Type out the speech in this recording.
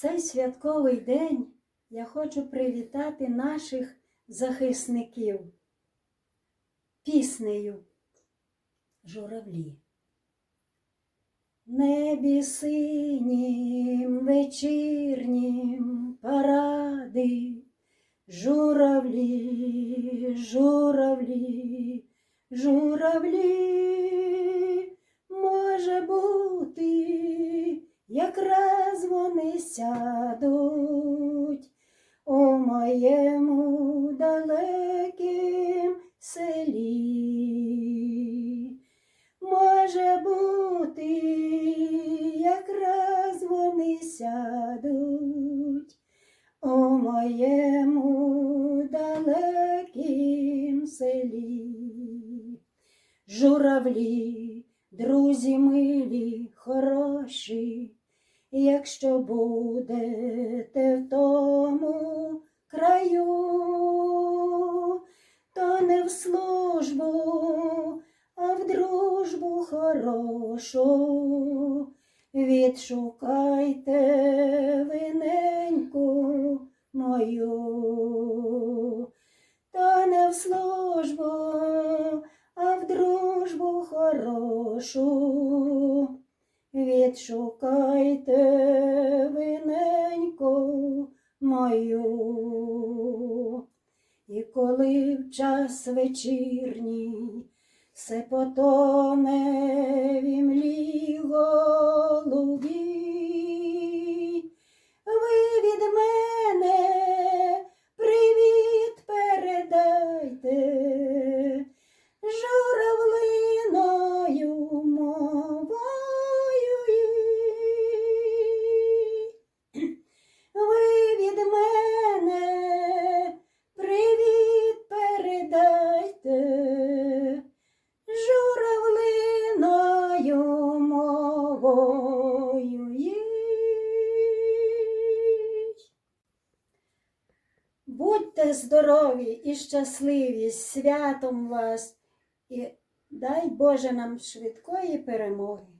цей святковий день я хочу привітати наших захисників піснею журавлі. Небі синім вечірнім паради, журавлі, журавлі, журавлі, може бути, якраз вони сядуть у моєму далекім селі. Може бути, якраз вони сядуть у моєму далекім селі. Журавлі, друзі милі, хороші, якщо будете в тому краю, то не в службу, а в дружбу хорошу. Відшукайте виненьку мою, то не в службу, а в дружбу хорошу. Відшукайте виненьку мою. І коли в час вечірній все потоне Будьте здорові і щасливі, святом вас, і дай Боже нам швидкої перемоги.